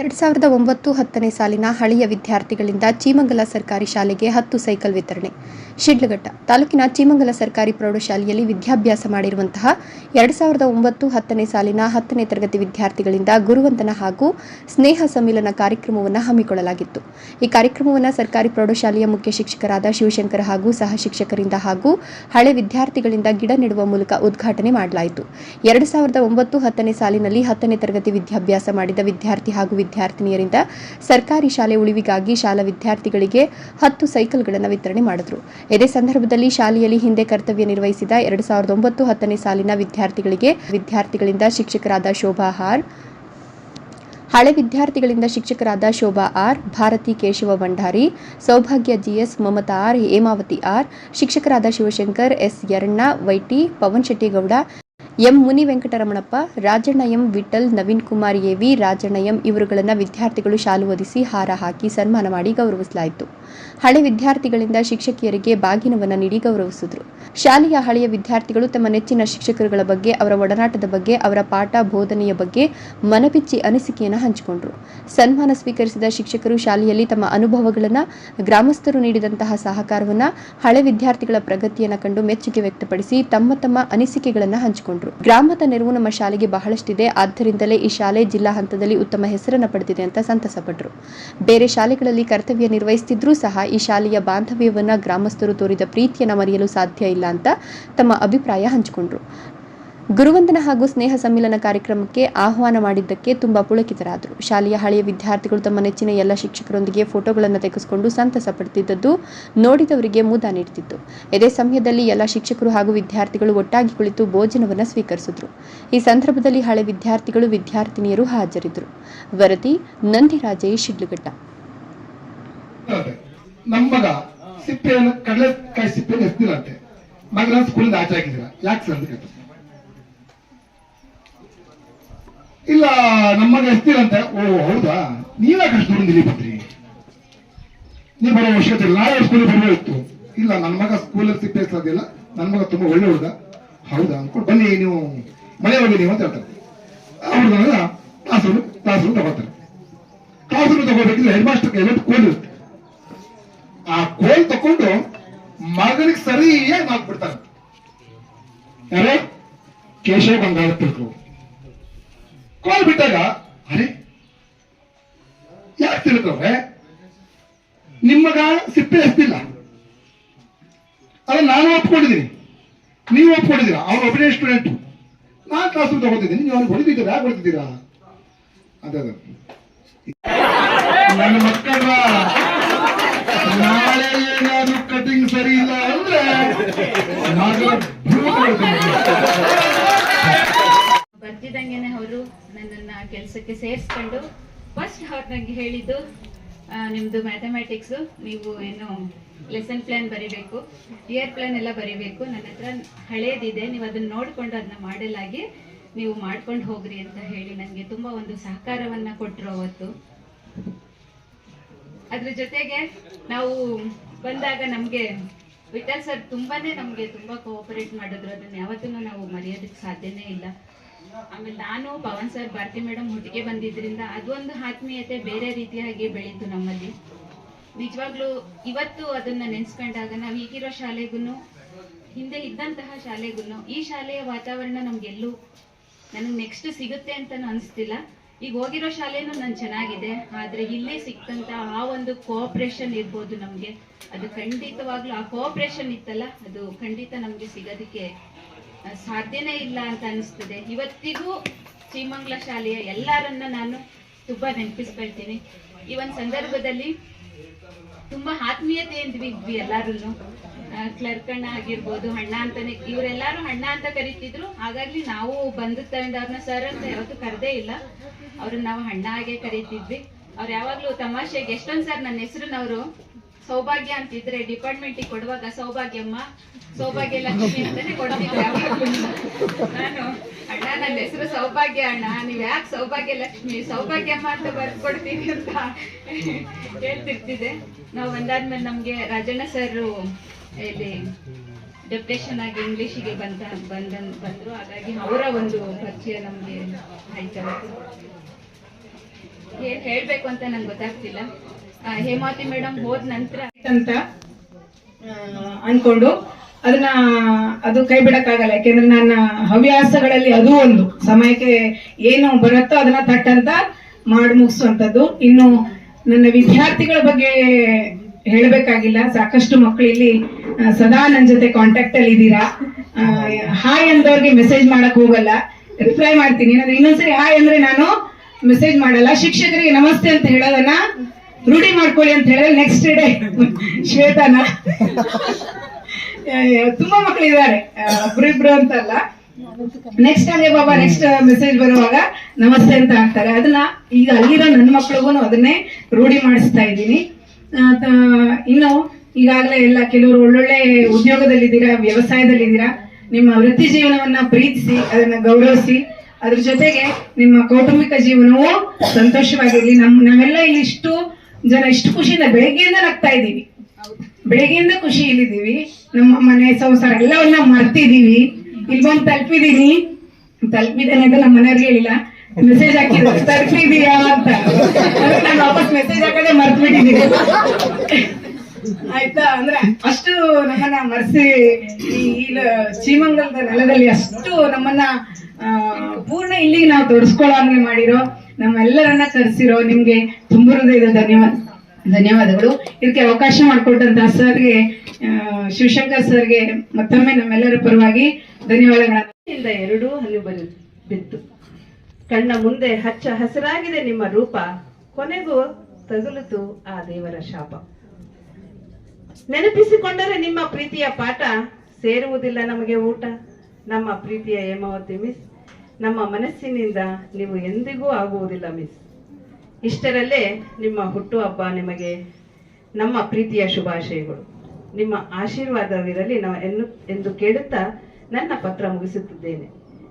ಎರಡು ಸಾವಿರದ ಒಂಬತ್ತು ಹತ್ತನೇ ಸಾಲಿನ ಹಳೆಯ ವಿದ್ಯಾರ್ಥಿಗಳಿಂದ ಚೀಮಂಗಲ ಸರ್ಕಾರಿ ಶಾಲೆಗೆ ಹತ್ತು ಸೈಕಲ್ ವಿತರಣೆ. ಶಿಡ್ಲಘಟ್ಟ ತಾಲೂಕಿನ ಚೀಮಂಗಲ ಸರ್ಕಾರಿ ಪ್ರೌಢಶಾಲೆಯಲ್ಲಿ ವಿದ್ಯಾಭ್ಯಾಸ ಮಾಡಿರುವಂತಹ ಎರಡು ಸಾವಿರದ ಒಂಬತ್ತು ಹತ್ತನೇ ಸಾಲಿನ ಹತ್ತನೇ ತರಗತಿ ವಿದ್ಯಾರ್ಥಿಗಳಿಂದ ಗುರುವಂದನ ಹಾಗೂ ಸ್ನೇಹ ಸಮ್ಮಿಲನ ಕಾರ್ಯಕ್ರಮವನ್ನು ಹಮ್ಮಿಕೊಳ್ಳಲಾಗಿತ್ತು. ಈ ಕಾರ್ಯಕ್ರಮವನ್ನು ಸರ್ಕಾರಿ ಪ್ರೌಢಶಾಲೆಯ ಮುಖ್ಯ ಶಿಕ್ಷಕರಾದ ಶಿವಶಂಕರ್ ಹಾಗೂ ಸಹ ಶಿಕ್ಷಕರಿಂದ ಹಾಗೂ ಹಳೆ ವಿದ್ಯಾರ್ಥಿಗಳಿಂದ ಗಿಡ ನೆಡುವ ಮೂಲಕ ಉದ್ಘಾಟನೆ ಮಾಡಲಾಯಿತು. ಎರಡ್ ಸಾವಿರದ ಒಂಬತ್ತು ಹತ್ತನೇ ಸಾಲಿನಲ್ಲಿ ಹತ್ತನೇ ತರಗತಿ ವಿದ್ಯಾಭ್ಯಾಸ ಮಾಡಿದ ವಿದ್ಯಾರ್ಥಿ ಹಾಗೂ ವಿದ್ಯಾರ್ಥಿನಿಯರಿಂದ ಸರ್ಕಾರಿ ಶಾಲೆ ಉಳಿವಿಗಾಗಿ ಶಾಲಾ ವಿದ್ಯಾರ್ಥಿಗಳಿಗೆ ಹತ್ತು ಸೈಕಲ್ಗಳನ್ನು ವಿತರಣೆ ಮಾಡಿದ್ರು. ಇದೇ ಸಂದರ್ಭದಲ್ಲಿ ಶಾಲೆಯಲ್ಲಿ ಹಿಂದೆ ಕರ್ತವ್ಯ ನಿರ್ವಹಿಸಿದ ಎರಡು ಸಾವಿರದ ಒಂಬತ್ತು ಹತ್ತನೇ ಸಾಲಿನ ವಿದ್ಯಾರ್ಥಿಗಳಿಗೆ ವಿದ್ಯಾರ್ಥಿಗಳಿಂದ ಶಿಕ್ಷಕರಾದ ಶೋಭಾ ಹಾರ್ ಹಳೆ ವಿದ್ಯಾರ್ಥಿಗಳಿಂದ ಶಿಕ್ಷಕರಾದ Shobha R, Bharathi Keshava Bhandari, Soubhagya GS Mamatha R, Hemavathi R, ಶಿಕ್ಷಕರಾದ Shivashankar S Yaranna YT Pavan Shettigowda M Muni Venkataramanappa, Rajanna M Vittal Naveen Kumar AV Rajanna M ಇವರುಗಳನ್ನು ವಿದ್ಯಾರ್ಥಿಗಳು ಶಾಲು ಒದಿಸಿ ಹಾರ ಹಾಕಿ ಸನ್ಮಾನ ಮಾಡಿ ಗೌರವಿಸಲಾಯಿತು. ಹಳೆ ವಿದ್ಯಾರ್ಥಿಗಳಿಂದ ಶಿಕ್ಷಕಿಯರಿಗೆ ಬಾಗಿನವನ್ನು ನೀಡಿ ಗೌರವಿಸಿದ್ರು. ಶಾಲೆಯ ಹಳೆಯ ವಿದ್ಯಾರ್ಥಿಗಳು ತಮ್ಮ ನೆಚ್ಚಿನ ಶಿಕ್ಷಕರುಗಳ ಬಗ್ಗೆ, ಅವರ ಒಡನಾಟದ ಬಗ್ಗೆ, ಅವರ ಪಾಠ ಬೋಧನೆಯ ಬಗ್ಗೆ ಮನಪಿಚ್ಚಿ ಅನಿಸಿಕೆಯನ್ನು ಹಂಚಿಕೊಂಡರು. ಸನ್ಮಾನ ಸ್ವೀಕರಿಸಿದ ಶಿಕ್ಷಕರು ಶಾಲೆಯಲ್ಲಿ ತಮ್ಮ ಅನುಭವಗಳನ್ನು, ಗ್ರಾಮಸ್ಥರು ನೀಡಿದಂತಹ ಸಹಕಾರವನ್ನು, ಹಳೆ ವಿದ್ಯಾರ್ಥಿಗಳ ಪ್ರಗತಿಯನ್ನು ಕಂಡು ಮೆಚ್ಚುಗೆ ವ್ಯಕ್ತಪಡಿಸಿ ತಮ್ಮ ತಮ್ಮ ಅನಿಸಿಕೆಗಳನ್ನು ಹಂಚಿಕೊಂಡರು. ಗ್ರಾಮದ ನೆರವು ನಮ್ಮ ಶಾಲೆಗೆ ಬಹಳಷ್ಟಿದೆ. ಆದ್ದರಿಂದಲೇ ಈ ಶಾಲೆ ಜಿಲ್ಲಾ ಹಂತದಲ್ಲಿ ಉತ್ತಮ ಹೆಸರನ್ನು ಪಡೆದಿದೆ ಅಂತ ಸಂತಸಪಟ್ಟರು ಬೇರೆ ಶಾಲೆಗಳಲ್ಲಿ ಕರ್ತವ್ಯ ನಿರ್ವಹಿಸುತ್ತಿದ್ರೂ ಸಹ ಈ ಶಾಲೆಯ ಬಾಂಧವ್ಯವನ್ನ ಗ್ರಾಮಸ್ಥರು ತೋರಿದ ಪ್ರೀತಿಯನ್ನು ಮರೆಯಲು ಸಾಧ್ಯ ಇಲ್ಲ. ಅಂತ ತಮ್ಮ ಅಭಿಪ್ರಾಯ ಹಂಚಿಕೊಂಡ್ರು. ಗುರುವಂದನ ಹಾಗೂ ಸ್ನೇಹ ಸಮ್ಮಿಲನ ಕಾರ್ಯಕ್ರಮಕ್ಕೆ ಆಹ್ವಾನ ಮಾಡಿದ್ದಕ್ಕೆ ತುಂಬಾ ಪುಳಕಿತರಾದರು. ಶಾಲೆಯ ಹಳೆಯ ವಿದ್ಯಾರ್ಥಿಗಳು ತಮ್ಮ ನೆಚ್ಚಿನ ಎಲ್ಲ ಶಿಕ್ಷಕರೊಂದಿಗೆ ಫೋಟೋಗಳನ್ನು ತೆಗೆಸಿಕೊಂಡು ಸಂತಸ ಪಡ್ತಿದ್ದದ್ದು ನೋಡಿದವರಿಗೆ ಮುದ ನೀಡುತ್ತಿತ್ತು ಇದೇ ಸಮಯದಲ್ಲಿ ಎಲ್ಲ ಶಿಕ್ಷಕರು ಹಾಗೂ ವಿದ್ಯಾರ್ಥಿಗಳು ಒಟ್ಟಾಗಿ ಕುಳಿತು ಭೋಜನವನ್ನು ಸ್ವೀಕರಿಸಿದ್ರು. ಈ ಸಂದರ್ಭದಲ್ಲಿ ಹಳೆ ವಿದ್ಯಾರ್ಥಿಗಳು ವಿದ್ಯಾರ್ಥಿನಿಯರು ಹಾಜರಿದ್ದರು ವರದಿ ನಂದಿರಾಜೇಶ್ ಶಿಡ್ಲಘಟ್ಟ. ಸಿಪ್ಪೆಯನ್ನು ಕಡಲೆ ಕಾಯಿ ಸಿಪ್ಪೆಯನ್ನು ಎಸ್ತಿರಂತೆ ಮಗನ ಸ್ಕೂಲಿಂದ ಆಚೆ ಹಾಕಿದ್ರ ಯಾಕೆ ಸರ್ ಅಂತ. ಇಲ್ಲ, ನಮ್ಮ ಮಗ ಎಸ್ತಿರಂತೆ ಓ, ಹೌದಾ? ನೀವ್ಯಾಕೆ ಅಷ್ಟು ದೂರ ಇಲ್ಲಿ ಬಂದ್ರಿ? ನೀವು ಬರೋ ಅವಶ್ಯಕತೆ ಇಲ್ಲ. ನಾಳೆ ಸ್ಕೂಲಿಗೆ ಇತ್ತು. ಇಲ್ಲ, ನನ್ನ ಮಗ ಸ್ಕೂಲಲ್ಲಿ ಸಿಪ್ಪೆ ಸಾಧ್ಯ ನನ್ನ ಮಗ ತುಂಬಾ ಒಳ್ಳೆ ಹುಡುಗ. ಹೌದಾ? ಅನ್ಕೊಂಡು ಬನ್ನಿ, ನೀವು ಮನೆ ಹೋಗಿ ನೀವು ಅಂತ ಹೇಳ್ತಾರೆ. ಅವ್ರದ ಕ್ಲಾಸ್ ರೂಮ್ ಕ್ಲಾಸ್ ರೂಮ್ ತಗೋತಾರೆ. ಕ್ಲಾಸ್ ರೂಮ್ ತಗೋಬೇಕಿದ್ರೆ ಹೆಡ್ ಮಾಸ್ಟರ್ ಕೈಯಲ್ಲಿ ಕೋಲ್ ಇರುತ್ತೆ. ಆ ಕೋಲ್ ತಕೊಂಡು ಮಗನಿಗೆ ಸರಿಯಾಗಿ ಮಾಡ್ಬಿಡ್ತಾರೆ ಕೇಶವ ಬಂಗಾಳ ತಿಳ್ಕೊ. ಕಾಲ್ ಬಿಟ್ಟಾಗ, ಅರೆ, ಯಾಕೆ ತಿಳ್ಕೊವೆ ನಿಮ್ಮಗ ಸಿಪ್ಪೆ ಎಸ್ತಿಲ್ಲ ಅದ ನಾನು ಒಪ್ಕೊಂಡಿದ್ದೀನಿ. ನೀವು ಒಪ್ಕೊಂಡಿದ್ದೀರಾ? ಅವ್ರು ಒಬ್ಬನೇ ಸ್ಟೂಡೆಂಟ್ ನಾನು ಕ್ಲಾಸ್ ರೂಮ್ ತಗೋತಿದ್ದೀನಿ. ನೀವು ಅವ್ರಿಗೆ ಹೊಡಿತಿದ್ದೀರಾ? ಯಾಕೆ ಹೊಡಿದಿದ್ದೀರಾ ಅದೇ ನನ್ನ ಮಕ್ಕಳ ನಾಳೆ ಭೂತ ಅವರು ನನ್ನನ್ನ ಕೆಲಸಕ್ಕೆ ಸೇರಿಸ್ಕೊಂಡು ಫಸ್ಟ್ ಅವ್ರು ನಂಗೆ ಹೇಳಿದ್ದು ನಿಮ್ದು ಮ್ಯಾಥಮೆಟಿಕ್ಸ್ ನೀವು ಏನು ಲೆಸನ್ ಪ್ಲಾನ್ ಬರಿಬೇಕು ಇಯರ್ ಪ್ಲಾನ್ ಎಲ್ಲ ಬರಿಬೇಕು, ನನ್ನ ಹತ್ರ ಹಳೇದಿದೆ, ನೀವು ಅದನ್ನ ನೋಡ್ಕೊಂಡು ಅದನ್ನ ಮಾಡಲಾಗಿ ನೀವು ಮಾಡ್ಕೊಂಡು ಹೋಗ್ರಿ ಅಂತ ಹೇಳಿ ನನಗೆ ತುಂಬಾ ಒಂದು ಸಹಕಾರವನ್ನ ಕೊಟ್ಟರು ಅವತ್ತು. ಅದ್ರ ಜೊತೆಗೆ ನಾವು ಬಂದಾಗ ನಮ್ಗೆ ವಿಠಲ್ ಸರ್, ತುಂಬಾನೇ ನಮ್ಗೆ ತುಂಬಾ ಕೋಆಪರೇಟ್ ಮಾಡಿದ್ರು. ಅದನ್ನ ಯಾವತ್ತೂ ನಾವು ಮರೆಯೋದಕ್ಕೆ ಸಾಧ್ಯನೇ ಇಲ್ಲ. ಆಮೇಲೆ ನಾನು ಪವನ್ ಸರ್, ಭಾರತಿ ಮೇಡಮ್ ಹುಟ್ಟಿಗೆ ಬಂದಿದ್ರಿಂದ ಅದೊಂದು ಆತ್ಮೀಯತೆ ಬೇರೆ ರೀತಿಯಾಗಿ ಬೆಳೀತು ನಮ್ಮಲ್ಲಿ. ನಿಜವಾಗ್ಲೂ ಇವತ್ತು ಅದನ್ನ ನೆನ್ಸ್ಕೊಂಡಾಗ ನಾವು ಈಗಿರೋ ಶಾಲೆಗೂ ಹಿಂದೆ ಇದ್ದಂತಹ ಶಾಲೆಗೂ ಈ ಶಾಲೆಯ ವಾತಾವರಣ ನಮ್ಗೆಲ್ಲೂ ನನಗೆ ನೆಕ್ಸ್ಟ್ ಸಿಗುತ್ತೆ ಅಂತ ಅನಿಸ್ತಿಲ್ಲ. ಈಗ ಹೋಗಿರೋ ಶಾಲೆನೂ ನಾನು ಚೆನ್ನಾಗಿದೆ, ಆದ್ರೆ ಇಲ್ಲಿ ಸಿಕ್ಕಂತ ಆ ಒಂದು ಕೋಆಪ್ರೇಷನ್ ಇರ್ಬೋದು ನಮ್ಗೆ. ಅದು ಖಂಡಿತವಾಗ್ಲೂ ಆ ಕೋಆಪ್ರೇಷನ್ ಇತ್ತಲ್ಲ, ಅದು ಖಂಡಿತ ನಮ್ಗೆ ಸಿಗೋದಕ್ಕೆ ಸಾಧ್ಯನೇ ಇಲ್ಲ ಅಂತ ಅನಿಸ್ತದೆ. ಇವತ್ತಿಗೂ ಶ್ರೀಮಂಗ್ಲ ಶಾಲೆಯ ಎಲ್ಲರನ್ನ ನಾನು ತುಂಬಾ ನೆನಪಿಸ್ಕೊಳ್ತೀನಿ. ಈ ಒಂದು ಸಂದರ್ಭದಲ್ಲಿ ತುಂಬಾ ಆತ್ಮೀಯತೆಯಿಂದ ಇದ್ವಿ ಎಲ್ಲಾರು ಕ್ಲರ್ಕ್ ಅಣ್ಣ ಆಗಿರ್ಬೋದು, ಅಣ್ಣ ಅಂತಾನೆ, ಇವರೆಲ್ಲರೂ ಅಣ್ಣ ಅಂತ ಕರಿತಿದ್ರು. ಹಾಗಾಗಿ ನಾವು ಬಂದು ತಗೊಂಡು ಅವ್ರನ್ನ ಸರ್ ಅಂತ ಯಾವತ್ತೂ ಕರೆದೇ ಇಲ್ಲ. ಅವ್ರನ್ನ ನಾವು ಅಣ್ಣ ಹಾಗೆ ಕರೀತಿದ್ವಿ. ಅವ್ರು ಯಾವಾಗ್ಲೂ ತಮಾಷೆಗೆ ಎಷ್ಟೊಂದ್ ಸರ್ ನನ್ನ ಹೆಸರನ್ನವರು ಸೌಭಾಗ್ಯ ಅಂತಿದ್ರೆ ಡಿಪಾರ್ಟ್ಮೆಂಟ್ ಕೊಡುವಾಗ ಸೌಭಾಗ್ಯಮ್ಮ, ಸೌಭಾಗ್ಯ ಲಕ್ಷ್ಮಿ ಅಂತಾನೆ ಕೊಡ್ತಿದ್ರು ನಾನು, ಅಣ್ಣ ನನ್ನ ಹೆಸರು ಸೌಭಾಗ್ಯ ಅಣ್ಣ, ನೀವ್ ಯಾಕೆ ಸೌಭಾಗ್ಯ ಲಕ್ಷ್ಮಿ, ಸೌಭಾಗ್ಯಮ್ಮ ಅಂತ ಬರ್ಕೊಡ್ತೀನಿ ಅಂತ ಹೇಳ್ತಿರ್ತಿದೆ. ನಾವು ಒಂದಾದ್ಮೇಲೆ ನಮ್ಗೆ ರಾಜಣ್ಣ ಸರ್ ಇಲ್ಲಿ ಡೆಪ್ರೆಷನ್ ಆಗಿ ಇಂಗ್ಲಿಷಿಗೆ ಬಂದ ಬಂದ, ಬಂದ್ರು. ಹಾಗಾಗಿ ಅವರ ಒಂದು ಪರಿಚಯ ನಮ್ಗೆ ಆಯ್ತು. ಹೇಳ್ಬೇಕು ಅಂತ ನಂಗೆ ಗೊತ್ತಾಗ್ತಿಲ್ಲ. ಹೇಮಾವತಿ ಮೇಡಮ್ ಹೋದ ನಂತರ ಅಂತ ಅನ್ಕೊಂಡು ಅದನ್ನ, ಅದು ಕೈ ಬಿಡಕ್ಕಾಗಲ್ಲ. ಯಾಕೆಂದ್ರೆ ನನ್ನ ಹವ್ಯಾಸಗಳಲ್ಲಿ ಅದು ಒಂದು. ಸಮಯಕ್ಕೆ ಏನು ಬರುತ್ತೋ ಅದನ್ನ ತಟ್ಟಂತ ಮಾಡಿ ಮುಗಿಸುವಂಥದ್ದು. ಇನ್ನು ನನ್ನ ವಿದ್ಯಾರ್ಥಿಗಳ ಬಗ್ಗೆ ಹೇಳಬೇಕಾಗಿಲ್ಲ. ಸಾಕಷ್ಟು ಮಕ್ಕಳು ಇಲ್ಲಿ ಸದಾ ನನ್ನ ಜೊತೆ ಕಾಂಟ್ಯಾಕ್ಟ್ ಅಲ್ಲಿ ಇದ್ದೀರಾ? ಹಾಯ್ ಅಂದವ್ರಿಗೆ ಮೆಸೇಜ್ ಮಾಡಕ್ ಹೋಗಲ್ಲ. ರಿಪ್ಲೈ ಮಾಡ್ತೀನಿ. ಏನಂದ್ರೆ ಇನ್ನೊಂದ್ಸರಿ ಹಾಯ್ ಅಂದ್ರೆ ನಾನು ಮೆಸೇಜ್ ಮಾಡಲ್ಲ. ಶಿಕ್ಷಕರಿಗೆ ನಮಸ್ತೆ ಅಂತ ಹೇಳೋದನ್ನ ರೂಢಿ ಮಾಡ್ಕೊಳ್ಳಿ ಅಂತ ಹೇಳಿದ್ರೆ ನೆಕ್ಸ್ಟ್ ಡೇ ಶ್ವೇತಾನ. ತುಂಬಾ ಮಕ್ಕಳಿದ್ದಾರೆ ಒಬ್ರಿಬ್ರು ಅಂತಲ್ಲ. ನೆಕ್ಸ್ಟ್ ಅದೇ ಬಾಬಾ ನೆಕ್ಸ್ಟ್ ಮೆಸೇಜ್ ಬರುವಾಗ ನಮಸ್ತೆ ಅಂತ ಹಾಕ್ತಾರೆ. ಅದನ್ನ ಈಗ ಅಲ್ಲಿರೋ ನನ್ನ ಮಕ್ಳಿಗೂ ಅದನ್ನೇ ರೂಢಿ ಮಾಡಿಸ್ತಾ ಇದ್ದೀನಿ. ಇನ್ನು ಈಗಾಗಲೇ ಎಲ್ಲ ಕೆಲವರು ಒಳ್ಳೊಳ್ಳೆ ಉದ್ಯೋಗದಲ್ಲಿದ್ದೀರಾ, ವ್ಯವಸಾಯದಲ್ಲಿದ್ದೀರಾ, ನಿಮ್ಮ ವೃತ್ತಿ ಜೀವನವನ್ನ ಪ್ರೀತಿಸಿ, ಅದನ್ನ ಗೌರವಿಸಿ ಅದ್ರ ಜೊತೆಗೆ ನಿಮ್ಮ ಕೌಟುಂಬಿಕ ಜೀವನವು ಸಂತೋಷವಾಗಿರ್ಲಿ. ನಮ್, ನಾವೆಲ್ಲ ಇಲ್ಲಿ ಇಷ್ಟು ಜನ ಇಷ್ಟು ಖುಷಿಯಿಂದ ಬೆಳಿಗ್ಗೆಯಿಂದ ನಗ್ತಾ ಇದ್ದೀವಿ. ಬೆಳಿಗ್ಗೆಯಿಂದ ಖುಷಿ ಇಲ್ಲಿದ್ದೀವಿ. ನಮ್ಮ ಮನೆ ಸಂಸಾರ ಎಲ್ಲವನ್ನ ಮರ್ತಿದೀವಿ ಇಲ್ಲಿ ಬಂದು ತಲುಪಿದೀನಿ ತಲುಪಿದ್ದೇನೆ ಅಂತ ನಮ್ಮ ಮನೆಯವ್ರಿಗೆ ಹೇಳಿಲ್ಲ. ಮೆಸೇಜ್ ಹಾಕಿದ್ರು. ತಲುಪಿದೀಯಾ ಅಂತ. ನಾನು ವಾಪಸ್ ಮೆಸೇಜ್ ಹಾಕದೆ ಮರ್ತು ಬಿಟ್ಟಿದ್ದೀನಿ ಆಯ್ತಾ? ಅಂದ್ರೆ ಅಷ್ಟು ನಮ್ಮನ್ನ ಮರ್ಸಿ ಈ ಚೀಮಂಗಲದ ನೆಲದಲ್ಲಿ ಅಷ್ಟು ನಮ್ಮನ್ನ ಪೂರ್ಣ ಇಲ್ಲಿಗೆ ನಾವು ತೊಡಸ್ಕೊಳ್ಳೋಂಗೆ ಮಾಡಿರೋ, ನಮ್ಮೆಲ್ಲರನ್ನ ಕರೆಸಿರೋ ನಿಮ್ಗೆ ತುಂಬ ಹೃದಯದ ಧನ್ಯವಾದ, ಧನ್ಯವಾದಗಳು. ಇದಕ್ಕೆ ಅವಕಾಶ ಮಾಡಿಕೊಟ್ಟಂತ ಸರ್ಗೆ ಶಿವಶಂಕರ್ ಸರ್ಗೆ ಮತ್ತೊಮ್ಮೆ ನಮ್ಮೆಲ್ಲರ ಪರವಾಗಿ ಧನ್ಯವಾದಗಳು ಎರಡೂ ಹಲ್ಲು ಬರು ಬಿತ್ತು. ಕಣ್ಣ ಮುಂದೆ ಹಚ್ಚ ಹಸಿರಾಗಿದೆ ನಿಮ್ಮ ರೂಪ. ಕೊನೆಗೂ ತಗುಲಿತು ಆ ದೇವರ ಶಾಪ. ನೆನಪಿಸಿಕೊಂಡರೆ ನಿಮ್ಮ ಪ್ರೀತಿಯ ಪಾಠ ಸೇರುವುದಿಲ್ಲ ನಮಗೆ ಊಟ. ನಮ್ಮ ಪ್ರೀತಿಯ ಹೇಮಾವತಿ ಮಿಸ್. ನಮ್ಮ ಮನಸ್ಸಿನಿಂದ ನೀವು ಎಂದಿಗೂ ಆಗುವುದಿಲ್ಲ ಮಿಸ್ ಇಷ್ಟರಲ್ಲೇ ನಿಮ್ಮ ಹುಟ್ಟುಹಬ್ಬ ನಿಮಗೆ ನಮ್ಮ ಪ್ರೀತಿಯ ಶುಭಾಶಯಗಳು. ನಿಮ್ಮ ಆಶೀರ್ವಾದವಿರಲಿ ನಾವು ಎನ್ನು, ಎಂದು ಕೇಳುತ್ತಾ ನನ್ನ ಪತ್ರ ಮುಗಿಸುತ್ತಿದ್ದೇನೆ.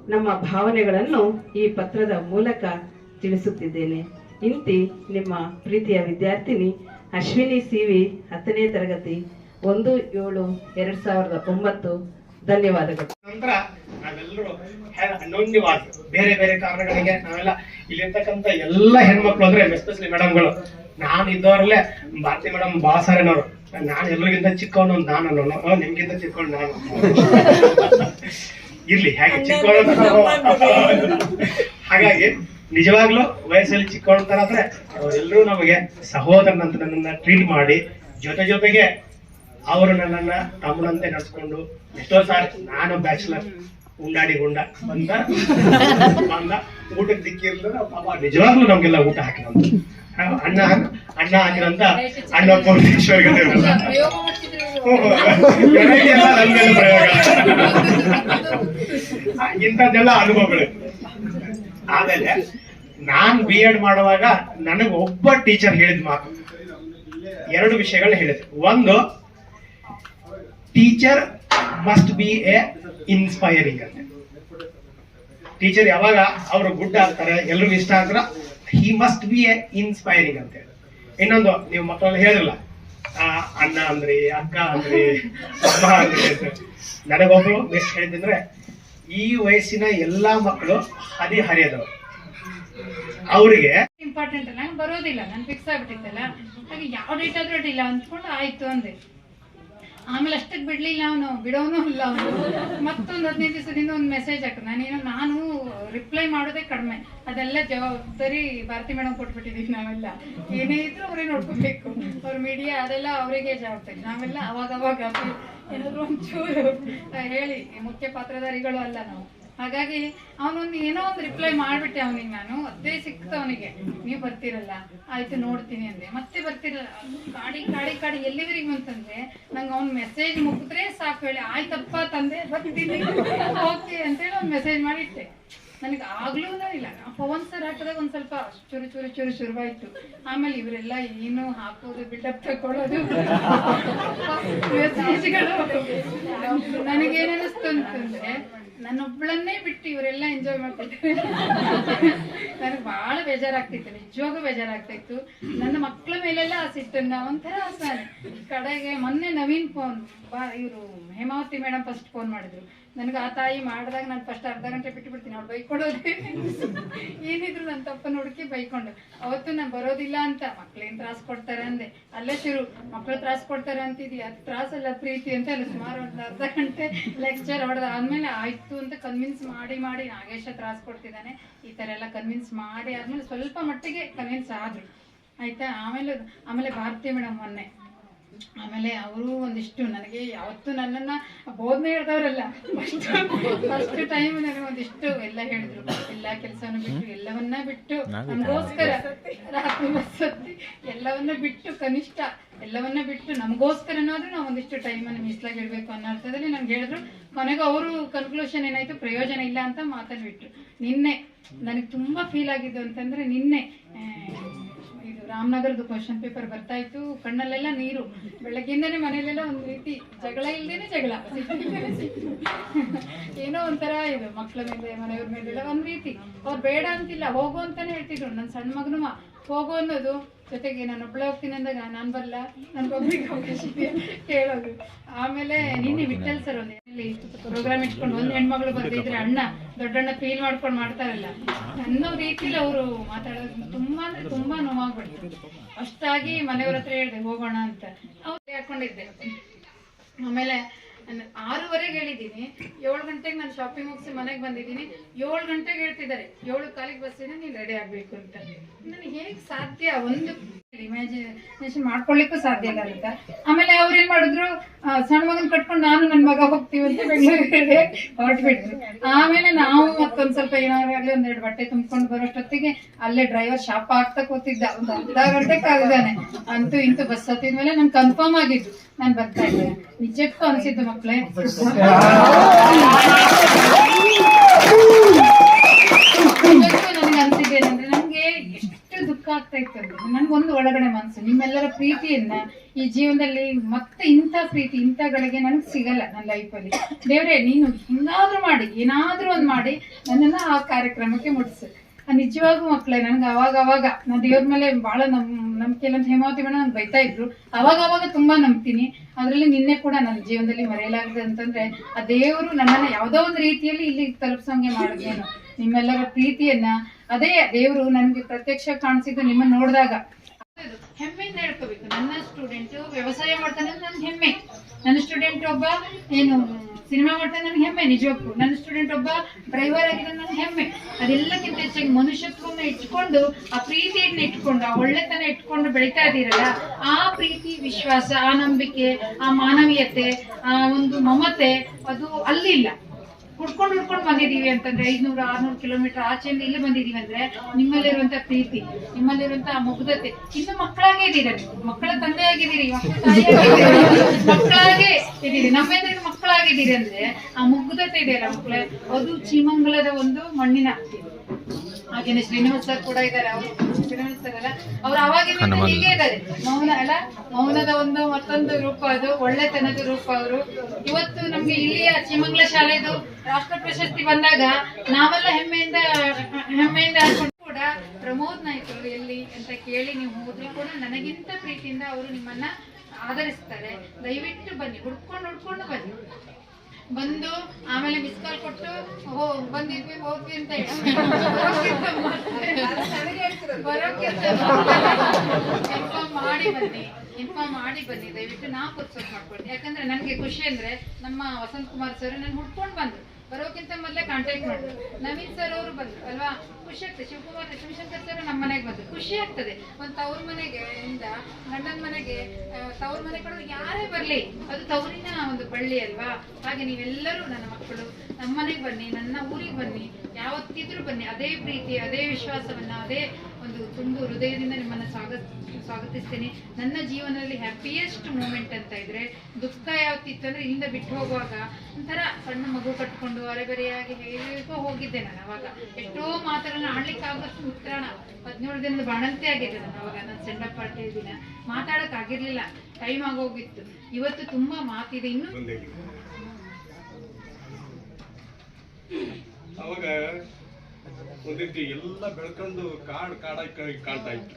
ನಮ್ಮ ಭಾವನೆಗಳನ್ನು ಈ ಪತ್ರದ ಮೂಲಕ ತಿಳಿಸುತ್ತಿದ್ದೇನೆ. ಇಂತಿ ನಿಮ್ಮ ಪ್ರೀತಿಯ ವಿದ್ಯಾರ್ಥಿನಿ ಅಶ್ವಿನಿ ಸಿ ವಿ ಹತ್ತನೇ ತರಗತಿ ಒಂದು ಏಳು ಎರಡು ಸಾವಿರದ ಒಂಬತ್ತು. ಧನ್ಯವಾದಗಳು. ಅನ್ಯೋನ್ಯವಾಗಿ ಬೇರೆ ಬೇರೆ ಕಾರಣಗಳಿಗೆ ನಾವೆಲ್ಲ ಇಲ್ಲಿರ್ತಕ್ಕಂಥ ಎಲ್ಲ ಹೆಣ್ಮಕ್ಳು ಅಂದ್ರೆ ಎಸ್ಪೆಷಲಿ ಮೇಡಮ್ಗಳು ನಾನು ಇದ್ದವರಲ್ಲೇ ಭಾರತಿ ಮೇಡಮ್ ಬಾಸರನವರು. ನಾನು ಎಲ್ಲರಿಗಿಂತ ಚಿಕ್ಕವನು ನಾನು ಅನ್ನೋನು. ನಿಮ್ಗಿಂತ ಚಿಕ್ಕವನು ನಾನು. ಇರ್ಲಿ ಹಾಗೆ ಚಿಕ್ಕವಳು ಹಾಗಾಗಿ ನಿಜವಾಗ್ಲೂ ವಯಸ್ಸಲ್ಲಿ ಚಿಕ್ಕವಳು ತರ ಆದ್ರೆ ಅವರೆಲ್ಲರೂ ನಮಗೆ ಸಹೋದರನಂತ ನನ್ನನ್ನ ಟ್ರೀಟ್ ಮಾಡಿ ಜೊತೆ ಜೊತೆಗೆ ಅವರು ನನ್ನನ್ನ ತಮ್ಮನಂತೆ ನಡ್ಸ್ಕೊಂಡು ಎಷ್ಟೋ ಸಾರಿ ನಾನು ಬ್ಯಾಚುಲರ್ ಉಂಡಾಡಿ ಗುಂಡ ಬಂದ. ಬಂದ. ಊಟಕ್ಕೆ ದಿಕ್ಕಿರ್ಲಿಲ್ಲ ಪಾಪ ನಿಜವಾಗ್ಲೂ ನಮ್ಗೆಲ್ಲ ಊಟ ಹಾಕಿದಂತ ಅಣ್ಣ ಅಣ್ಣ ಹಾಕಿರಂತ ಅಣ್ಣ ಪ್ರಯೋಗ. ಇಂಥದ್ದೆಲ್ಲ ಅನುಭವಗಳು. ಆಮೇಲೆ ನಾನ್ ಬಿ ಎಡ್ ಮಾಡುವಾಗ ನನಗೆ ಒಬ್ಬ ಟೀಚರ್ ಹೇಳಿದ ಮಾತು. ಎರಡು ವಿಷಯಗಳು ಹೇಳಿದ್ರು ಒಂದು, teacher must be a inspiring ಅಂತ. ಟೀಚರ್ ಯಾವಾಗ ಅವರು ಗುಡ್ ಆಗ್ತಾರೆ ಎಲ್ರಿಗೂ ಇಷ್ಟ ಆದ್ರ he must be a inspiring ಅಂತ. ಇನ್ನೊಂದು ನೀವು ಮಕ್ಕಳಲ್ಲಿ ಹೇಳಿರಲ್ಲ ಆ, ಅಣ್ಣ ಅಂದ್ರಿ ಅಕ್ಕ ಅಂದ್ರಿ ಅಮ್ಮ ಅಂದ್ರಿ ಅಂತ. ನನಗೊಬ್ರು ಬೆಸ್ಟ್ ಹೇಳಿದ್ರೆ ಈ ವಯಸ್ಸಿನ ಎಲ್ಲಾ ಮಕ್ಕಳು ಹದಿ ಹರಿಯದವರು ಅವರಿಗೆ ಇಂಪಾರ್ಟೆಂಟ್ ನಂಗೆ ಬರೋದಿಲ್ಲ ನಾನು ಫಿಕ್ಸ್ ಆಗ್ಬಿಟ್ಟಿತ್ತಲ್ಲ. ಹಾಗೆ ಯಾವ ಡೇಟ್ ಆದ್ರೂ ಅಡ್ಡಿಲ್ಲ ಅಂದ್ಕೊಂಡು ಆಯ್ತು ಅಂದೆ. ಆಮೇಲೆ ಅಷ್ಟಕ್ಕೆ ಬಿಡ್ಲಿಲ್ಲ ಅವನು, ಬಿಡೋನು ಇಲ್ಲ ಅವನು. ಮತ್ತೊಂದು ಹದಿನೈದು ದಿವಸದಿಂದ ಒಂದು ಮೆಸೇಜ್ ಹಾಕ ನಾನೇನು, ನಾನು ರಿಪ್ಲೈ ಮಾಡೋದೇ ಕಡಿಮೆ. ಅದೆಲ್ಲ ಜವಾಬ್ದಾರಿ ಭಾರತಿ ಮೇಡಮ್ ಕೊಟ್ಬಿಟ್ಟಿದೀವಿ ನಾವೆಲ್ಲ. ಏನೇ ಇದ್ರೂ ಅವರೇ ನೋಡ್ಕೋಬೇಕು. ಅವ್ರ ಮೀಡಿಯಾ ಅದೆಲ್ಲ ಅವರಿಗೆ ಜವಾಬ್ದಾರಿ. ನಾವೆಲ್ಲ ಅವಾಗ ಅವಾಗ ಏನಾದ್ರು ಒಂಚೂರು ಹೇಳಿ, ಮುಖ್ಯ ಪಾತ್ರಧಾರಿಗಳು ಅಲ್ಲ ನಾವು. ಹಾಗಾಗಿ ಅವನೊಂದು ಏನೋ ಒಂದು ರಿಪ್ಲೈ ಮಾಡ್ಬಿಟ್ಟೆ ಅವನಿಗೆ ನಾನು. ಅದೇ ಸಿಕ್ತು ಅವನಿಗೆ. ನೀವು ಬರ್ತಿರಲ್ಲ? ಆಯ್ತು ನೋಡ್ತೀನಿ ಅಂದೆ. ಮತ್ತೆ ಬರ್ತಿರಲ್ಲ ಕಾಡಿ ಕಾಡಿ ಕಾಡಿ ಎಲ್ಲಿವರೆಗೂ ಅಂತಂದ್ರೆ ನಂಗೆ ಅವ್ನ ಮೆಸೇಜ್ ಮುಗಿದ್ರೆ ಸಾಕು ಹೇಳಿ, ಆಯ್ತಪ್ಪ ತಂದೆ, ಬರ್ತೀನಿ. ಓಕೆ ಅಂತೇಳಿ ಒಂದು ಮೆಸೇಜ್ ಮಾಡಿಟ್ಟೆ. ನನಗೆ ಆಗ್ಲೂ ಇಲ್ಲ. ಪವನ್ ಸರ್ ಹಾಕಿದಾಗ ಒಂದ್ ಸ್ವಲ್ಪ ಚೂರು ಚೂರು ಚೂರು ಶುರುವಾಯ್ತು. ಆಮೇಲೆ ಇವರೆಲ್ಲ ಏನು ಹಾಕೋದು ಬಿಲ್ಡಪ್ ತಗೊಳ್ಳೋದು ನನಗೇನಿಸ್ತು ಅಂತಂದ್ರೆ ನನ್ನೊಬ್ಳನ್ನೇ ಬಿಟ್ಟು ಇವರೆಲ್ಲ ಎಂಜಾಯ್ ಮಾಡ್ತಿದ್ದಾರೆ ನನಗೆ ಬಹಳ ಬೇಜಾರಾಗ್ತಿತ್ತು, ನಿಜವಾಗೂ ಬೇಜಾರಾಗ್ತಾ ಇತ್ತು ನನ್ನ ಮಕ್ಕಳ ಮೇಲೆಲ್ಲ ಆ ಸಿಟ್ಟನ್ನ ಒಂಥರ ಕಡೆಗೆ ಮೊನ್ನೆ ನವೀನ್ ಫೋನ್ ಬಾ, ಇವರು ಹೇಮಾವತಿ ಮೇಡಮ್ ಫಸ್ಟ್ ಫೋನ್ ಮಾಡಿದ್ರು. ನನಗೆ ಆ ತಾಯಿ ಮಾಡಿದಾಗ ನಾನು ಫಸ್ಟ್ ಅರ್ಧ ಗಂಟೆ ಬಿಟ್ಟು ಬಿಡ್ತೀನಿ, ಅವ್ಳು ಬೈಕೊಡೋದೇ. ಏನಿದ್ರು ನನ್ನ ತಪ್ಪನ್ನು ಹುಡುಕಿ ಬೈಕೊಂಡು. ಅವತ್ತು ನಾನು ಬರೋದಿಲ್ಲ ಅಂತ, ಮಕ್ಳೇನ್ ತ್ರಾಸ್ ಕೊಡ್ತಾರೆ ಅಂದೆ. ಅಲ್ಲೇ ಶುರು, ಮಕ್ಳು ತ್ರಾಸ್ ಕೊಡ್ತಾರೆ ಅಂತಿದ್ವಿ ಅದು ತ್ರಾಸಲ್ಲ ಪ್ರೀತಿ ಅಂತ ಅಲ್ಲಿ, ಸುಮಾರು ಒಂದು ಅರ್ಧ ಗಂಟೆ ಲೆಕ್ಚರ್ ಹೊಡೆದ ಆದ್ಮೇಲೆ ಆಯ್ತು ಅಂತ ಕನ್ವಿನ್ಸ್ ಮಾಡಿ ಮಾಡಿ ನಾಗೇಶ ತ್ರಾಸ್ ಕೊಡ್ತಿದ್ದಾನೆ. ಈ ತರ ಎಲ್ಲ ಕನ್ವಿನ್ಸ್ ಮಾಡಿ ಆದ್ಮೇಲೆ ಸ್ವಲ್ಪ ಮಟ್ಟಿಗೆ ಕನ್ವಿನ್ಸ್ ಆದ್ರು. ಆಯ್ತಾ? ಆಮೇಲೆ ಆಮೇಲೆ ಭಾರತಿ ಮೇಡಮ್ ಮೊನ್ನೆ. ಆಮೇಲೆ ಅವರು ಒಂದಿಷ್ಟು ನನಗೆ ಯಾವತ್ತು ನನ್ನನ್ನ ಬೋಧನೆ ಹೇಳ್ದವರಲ್ಲ. ಫಸ್ಟ್ ಫಸ್ಟ್ ಟೈಮ್ ನನಗೆ ಒಂದಿಷ್ಟು ಎಲ್ಲ ಹೇಳಿದ್ರು. ಎಲ್ಲ ಕೆಲಸವನ್ನು ಬಿಟ್ಟು ಎಲ್ಲವನ್ನ ಬಿಟ್ಟು ನಮಗೋಸ್ಕರ ರಾತ್ರಿ ಬಸ್ಸತ್ತಿ ಎಲ್ಲವನ್ನ ಬಿಟ್ಟು ಕನಿಷ್ಠ ಎಲ್ಲವನ್ನ ಬಿಟ್ಟು ನಮಗೋಸ್ಕರನಾದ್ರೂ ನಾವು ಒಂದಿಷ್ಟು ಟೈಮನ್ನು ಮೀಸಲಾಗಿ ಇಡಬೇಕು ಅನ್ನೋ ಅರ್ಥದಲ್ಲಿ ನನ್ಗೆ ಹೇಳಿದ್ರು. ಕೊನೆಗೂ ಅವರು ಕನ್ಕ್ಲೂಷನ್ ಏನಾಯ್ತು? ಪ್ರಯೋಜನ ಇಲ್ಲ ಅಂತ ಮಾತಾಡ್ಬಿಟ್ರು ಬಿಟ್ರು ನಿನ್ನೆ ನನಗೆ ತುಂಬಾ ಫೀಲ್ ಆಗಿದ್ದು ಅಂತಂದ್ರೆ ನಿನ್ನೆ ಇದು ರಾಮನಗರದ ಕ್ವಶನ್ ಪೇಪರ್ ಬರ್ತಾ ಇತ್ತು. ಕಣ್ಣಲ್ಲೆಲ್ಲ ನೀರು. ಬೆಳಗ್ಗೆಯಿಂದನೇ ಮನೆಯಲ್ಲೆಲ್ಲ ಒಂದು ರೀತಿ ಜಗಳ ಇಲ್ದೇನೆ ಜಗಳ. ಏನೋ ಒಂಥರ ಇದು ಮಕ್ಕಳ ಮೇಲೆ, ಮನೆಯವ್ರ ಮೇಲೆಲ್ಲ ಒಂದ್ ರೀತಿ. ಅವ್ರು ಬೇಡ ಅಂತಿಲ್ಲ, ಹೋಗು ಅಂತಾನೆ ಹೇಳ್ತಿದ್ರು. ನನ್ನ ಸಣ್ಣ ಮಗನು ಹೋಗು ಅನ್ನೋದು. ಜೊತೆಗೆ ನಾನು ಒಬ್ಳು ಹೋಗ್ತೀನಿ ಅಂದಾಗ ನಾನು ಬರಲ್ಲ ನನ್ಗೊಬ್ರಿಗೆ ಅವಕಾಶ ಕೇಳೋದು. ಆಮೇಲೆ ನಿನ್ನೆ ವಿಠಲ್ ಸರ್ ಒಂದು ಪ್ರೋಗ್ರಾಮ್ ಇಟ್ಕೊಂಡು ಒಂದು ಹೆಣ್ಮಗಳು ಬರ್ತಿದ್ರೆ ಅಣ್ಣ ದೊಡ್ಡಣ್ಣ ಫೀಲ್ ಮಾಡ್ಕೊಂಡು ಮಾಡ್ತಾರಲ್ಲ. ಅನ್ನೋ ರೀತಿಲಿ ಅವರು ಮಾತಾಡೋದು ತುಂಬಾ ಅಂದ್ರೆ ತುಂಬಾ ನೋವಾಗ್ಬಿಡ್ತು. ಅಷ್ಟಾಗಿ ಮನೆಯವ್ರ ಹತ್ರ ಹೇಳ್ದೆ, ಹೋಗೋಣ ಅಂತ. ಅವ್ರು ಹಾಕೊಂಡಿದ್ದೆ? ಆಮೇಲೆ ಆರೂವರೆಗೆ ಹೇಳಿದ್ದೀನಿ. ಏಳು ಗಂಟೆಗೆ ನಾನು ಶಾಪಿಂಗ್ ಮುಗಿಸಿ ಮನೆಗೆ ಬಂದಿದ್ದೀನಿ. ಏಳು ಗಂಟೆಗೆ ಹೇಳ್ತಿದ್ದಾರೆ. ಏಳು ಕಾಲಿಗೆ ಬಸ್ಸಿನ ನೀನು ರೆಡಿ ಆಗಬೇಕು ಅಂತ. ನನಗೆ ಹೇಗೆ ಸಾಧ್ಯ? ಒಂದು ಇಮ್ಯಾಜಿನೇಷನ್ ಮಾಡ್ಕೊಳ್ಳಿಕ್ಕೂ ಸಾಧ್ಯ ಇಲ್ಲ ಅಂತ. ಆಮೇಲೆ ಅವ್ರು ಏನ್ ಮಾಡಿದ್ರು? ಸಣ್ಣ ಮಗನ್ ಕಟ್ಕೊಂಡು ನಾನು ನನ್ನ ಮಗ ಹೋಗ್ತೀವಿ ಅಂತ ಬೆಂಗಳೂರಿಗೆ ಹೊರಟ್ಬಿಟ್ರು ಆಮೇಲೆ ನಾವು ಮತ್ತೊಂದ್ ಸ್ವಲ್ಪ ಏನಾದ್ರು ಆಗ್ಲಿ ಒಂದೆರಡು ಬಟ್ಟೆ ತುಂಬಿಕೊಂಡು ಬರೋಷ್ಟೊತ್ತಿಗೆ ಅಲ್ಲೇ ಡ್ರೈವರ್ ಶಾಪ ಆಗ್ತಾ ಕೂತಿದ್ದ. ಒಂದು ಅರ್ಧ ಗಂಟೆ ಕಾದಿದ್ದಾನೆ ಅಂತೂ ಇಂತೂ ಬಸ್ ಹತ್ತಿದ್ಮೇಲೆ ನನ್ ಕನ್ಫರ್ಮ್ ಆಗಿದ್ದು. ನಾನು ಬರ್ತಾ ಇದ್ದೆ. ನಿಜಕ್ಕೂ ಅನ್ಸಿದ್ದು ಮಕ್ಕಳೇ ನನಗೆ ಎಷ್ಟು ದುಃಖ ಆಗ್ತಾ ಇತ್ತು ಒಳಗಡೆ ಮನ್ಸು. ನಿಮ್ಮೆಲ್ಲರ ಪ್ರೀತಿಯನ್ನ ಈ ಜೀವನದಲ್ಲಿ ಮತ್ತೆ ಇಂಥ ಪ್ರೀತಿ ಇಂಥ ಗಳಿಗೆ ನನಗೆ ಸಿಗಲ್ಲ ನನ್ನ ಲೈಫಲ್ಲಿ ದೇವ್ರೆ, ನೀನು ಹಿಂಗಾದ್ರೂ ಮಾಡಿ, ಏನಾದ್ರೂ ಒಂದ್ ಮಾಡಿ ನನ್ನನ್ನ ಆ ಕಾರ್ಯಕ್ರಮಕ್ಕೆ ಮುಟ್ಟಿಸು ಆ ನಿಜವಾಗೂ ಮಕ್ಳೆ, ನನ್ಗೆ ಅವಾಗ ಅವಾಗ, ನಾ ದೇವ್ರ ಮೇಲೆ ಬಹಳ ನಮ್, ನಂಬಿಕೆ ಇಲ್ಲ ಅಂತ ಹೇಮಾವತಿ ಮೇಡಮ್ ನಂಗೆ ಬೈತಾ ಇದ್ರು. ಅವಾಗ ಅವಾಗ ತುಂಬಾ ನಂಬ್ತೀನಿ. ಅದರಲ್ಲಿ ನಿನ್ನೆ ಕೂಡ ನನ್ನ ಜೀವನದಲ್ಲಿ ಮರೆಯಲಾಗದೆ ಅಂತಂದ್ರೆ, ಆ ದೇವರು ನನ್ನನ್ನ ಯಾವ್ದೋ ಒಂದು ರೀತಿಯಲ್ಲಿ ಇಲ್ಲಿ ತಲುಪಿಸೋಂಗೆ ಮಾಡಿದ್ನೇನು. ನಿಮ್ಮೆಲ್ಲರ ಪ್ರೀತಿಯನ್ನ, ಅದೇ ದೇವರು ನನ್ಗೆ ಪ್ರತ್ಯಕ್ಷ ಕಾಣಿಸಿದ್ದು ನಿಮ್ಮನ್ನ ನೋಡಿದಾಗ. ಹೆಮ್ಮೆಯಿಂದ ಹೇಳ್ಕೋಬೇಕು. ನನ್ನ ಸ್ಟೂಡೆಂಟ್ ವ್ಯವಸಾಯ ಮಾಡ್ತಾನೆ ನನ್ನ ಹೆಮ್ಮೆ. ನನ್ನ ಸ್ಟೂಡೆಂಟ್ ಒಬ್ಬ, ಏನು ಸಿನಿಮಾ ಮಾಡ್ತಾ ನನ್ಗೆ ಹೆಮ್ಮೆ. ನಿಜಕ್ಕೂ ನನ್ನ ಸ್ಟೂಡೆಂಟ್ ಒಬ್ಬ ಡ್ರೈವರ್ ಆಗಿರೋ ನನ್ಗೆ ಹೆಮ್ಮೆ. ಅದೆಲ್ಲಕ್ಕಿಂತ ಹೆಚ್ಚಾಗಿ ಮನುಷ್ಯತ್ವವನ್ನು ಇಟ್ಕೊಂಡು, ಆ ಪ್ರೀತಿಯನ್ನ ಇಟ್ಕೊಂಡು, ಆ ಒಳ್ಳೆತನ ಇಟ್ಕೊಂಡು ಬೆಳಿತಾ ಇದ್ದೀರಲ್ಲ, ಆ ಪ್ರೀತಿ, ವಿಶ್ವಾಸ, ಆ ನಂಬಿಕೆ, ಆ ಮಾನವೀಯತೆ, ಆ ಒಂದು ಮಮತೆ, ಅದು ಅಲ್ಲಿ ಇಲ್ಲ ಹುಡ್ಕೊಂಡು ಹುಡ್ಕೊಂಡು ಬಂದಿದ್ದೀವಿ ಅಂತಂದ್ರೆ, ಐದ್ನೂರು, ಆರ್ನೂರು ಕಿಲೋಮೀಟರ್ ಆಚೆಯಿಂದ ಇಲ್ಲಿ ಬಂದಿದ್ದೀವಿ ಅಂದ್ರೆ, ನಿಮ್ಮಲ್ಲಿರುವಂತ ಪ್ರೀತಿ, ನಿಮ್ಮಲ್ಲಿರುವಂತ ಮುಗ್ಧತೆ, ಇನ್ನು ಮಕ್ಕಳಾಗೇ ಇದ್ದೀರ. ಮಕ್ಕಳ ತಂದೆ ಆಗಿದ್ದೀರಿ ಮಕ್ಕಳ ತಾಯಿ. ಮಕ್ಕಳಾಗೆ ಇದೀರಿ ನಮ್ಮೆಲ್ಲರಿಗೂ ಮಕ್ಕಳಾಗಿದ್ದೀರಿ ಅಂದ್ರೆ ಆ ಮುಗ್ಧತೆ ಇದೆಯಲ್ಲ ಮಕ್ಕಳೇ ಅದು ಚೀಮಂಗಲದ ಒಂದು ಮಣ್ಣಿನ ಹಾಗೇನೆ ಶ್ರೀನಿವಾಸ್ ಸರ್ ಕೂಡ ಇದ್ದಾರೆ ಅವರು ಶ್ರೀನಿವಾಸ್ ಸರ್ ಅಲ್ಲ ಅವ್ರು ಅವಾಗಿಂದ ಹೀಗೆ ಇದ್ದಾರೆ. ಮೌನ ಅಲ್ಲ ಮೌನದ ಒಂದು ಮತ್ತೊಂದು ರೂಪ ಅದು ಒಳ್ಳೆತನದ ರೂಪ ಅವರು. ಇವತ್ತು ನಮ್ಗೆ ಇಲ್ಲಿಯ ಚಿಮಂಗ್ಲ ಶಾಲೆದು ರಾಷ್ಟ್ರ ಪ್ರಶಸ್ತಿ ಬಂದಾಗ ನಾವೆಲ್ಲ ಹೆಮ್ಮೆಯಿಂದ ಹೆಮ್ಮೆಯಿಂದ ಕೂಡ ಪ್ರಮೋದ್ ನಾಯ್ಕರು ಎಲ್ಲಿ ಅಂತ ಕೇಳಿ ನೀವು ಹೋದ್ರು ಕೂಡ ನನಗಿಂತ ಪ್ರೀತಿಯಿಂದ ಅವರು ನಿಮ್ಮನ್ನ ಆಧರಿಸ್ತಾರೆ ದಯವಿಟ್ಟು ಬನ್ನಿ, ಹುಡ್ಕೊಂಡು ಹುಡ್ಕೊಂಡು ಬನ್ನಿ. ಬಂದು ಆಮೇಲೆ ಮಿಸ್ ಕಾಲ್ ಕೊಟ್ಟು ಹೋ ಬಂದಿದ್ವಿ, ಹೋದ್ವಿ ಅಂತ ಹೇಳಿ. ಇನ್ಫಾರ್ಮ್ ಮಾಡಿ ಬನ್ನಿ ಇನ್ಫಾರ್ಮ್ ಮಾಡಿ ಬನ್ನಿ. ದಯವಿಟ್ಟು ನಾ ಉತ್ಸವ ಮಾಡ್ಕೊಳ್ತೀನಿ ಯಾಕಂದ್ರೆ ನನಗೆ ಖುಷಿ ಅಂದ್ರೆ ನಮ್ಮ ವಸಂತ್ ಕುಮಾರ್ ಸರ್ ನನ್ ಹುಡ್ಕೊಂಡು ಬಂದ್ರು. ಬರೋಕ್ಕಿಂತ ಮೊದಲೇ ಕಾಂಟ್ಯಾಕ್ಟ್ ಮಾಡಿದ್ರು ನವೀನ್ ಸರ್ ಅವರು ಬಂದ್ರು, ಅಲ್ವಾ? ಖುಷಿ ಆಗ್ತದೆ. ಶಿವಕುಮಾರ್ ಶಿವಶಂಕರ್ ಸರ್ ನಮ್ಮ ಮನೆಗೆ ಬಂದ್ರು. ಖುಷಿ ಆಗ್ತದೆ. ಒಂದು ತವ್ರ ಮನೆಗೆ ಇಂದ ಗಂಡನ ಮನೆಗೆ ತವ್ರ ಮನೆ ಕಡೆ ಯಾರೇ ಬರಲಿ, ಅದು ತವರಿನ ಒಂದು ಬಳ್ಳಿ ಅಲ್ವಾ? ಹಾಗೆ ನೀವೆಲ್ಲರೂ ನನ್ನ ಮಕ್ಕಳು ನಮ್ಮ ಮನೆಗೆ ಬನ್ನಿ, ನನ್ನ ಊರಿಗೆ ಬನ್ನಿ, ಯಾವತ್ತಿದ್ರೂ ಬನ್ನಿ, ಅದೇ ಪ್ರೀತಿ, ಅದೇ ವಿಶ್ವಾಸವನ್ನ, ಅದೇ ಒಂದು ತುಂಬು ಹೃದಯದಿಂದ ನಿಮ್ಮನ್ನ ಸ್ವಾಗತ, ಸ್ವಾಗತಿಸ್ತೀನಿ. ನನ್ನ ಜೀವನದಲ್ಲಿ ಹ್ಯಾಪಿಯೆಸ್ಟ್ ಮೂಮೆಂಟ್ ಅಂತ ಇದ್ರೆ ದುಃಖ ಯಾವತ್ತಿತ್ತು ಅಂದ್ರೆ ಇಲ್ಲಿಂದ ಬಿಟ್ಟು ಹೋಗುವಾಗ ಒಂಥರ ಸಣ್ಣ ಮಗು ಕಟ್ಕೊಂಡು ಅರೆಬರೆಯಾಗಿ ಹೇಗೋ ಹೋಗಿದ್ದೆ ನಾನು ಅವಾಗ. ಎಷ್ಟೋ ಮಾತುಗಳನ್ನ ಆಡ್ಲಿಕ್ಕೆ ಆಗೋಷ್ಟು ಉತ್ತರಾಣ ಹದಿನೇಳು ದಿನದ ಬಾಣಂತಿ ಆಗಿದ್ದೆ ನಾನು ಅವಾಗ. ನನ್ನ ಸೆಂಡ ಪಾರ್ಟಿ ದಿನ ಮಾತಾಡಕ್ ಆಗಿರ್ಲಿಲ್ಲ. ಟೈಮ್ ಆಗೋಗಿತ್ತು. ಇವತ್ತು ತುಂಬಾ ಮಾತಿದೆ. ಇನ್ನು ಅವಾಗ ಒಂದ್ ರೀತಿ ಎಲ್ಲ ಬೆಳ್ಕೊಂಡು ಕಾಡು ಕಾಡಾಗಿ ಕಾಣ್ತಾ ಇತ್ತು.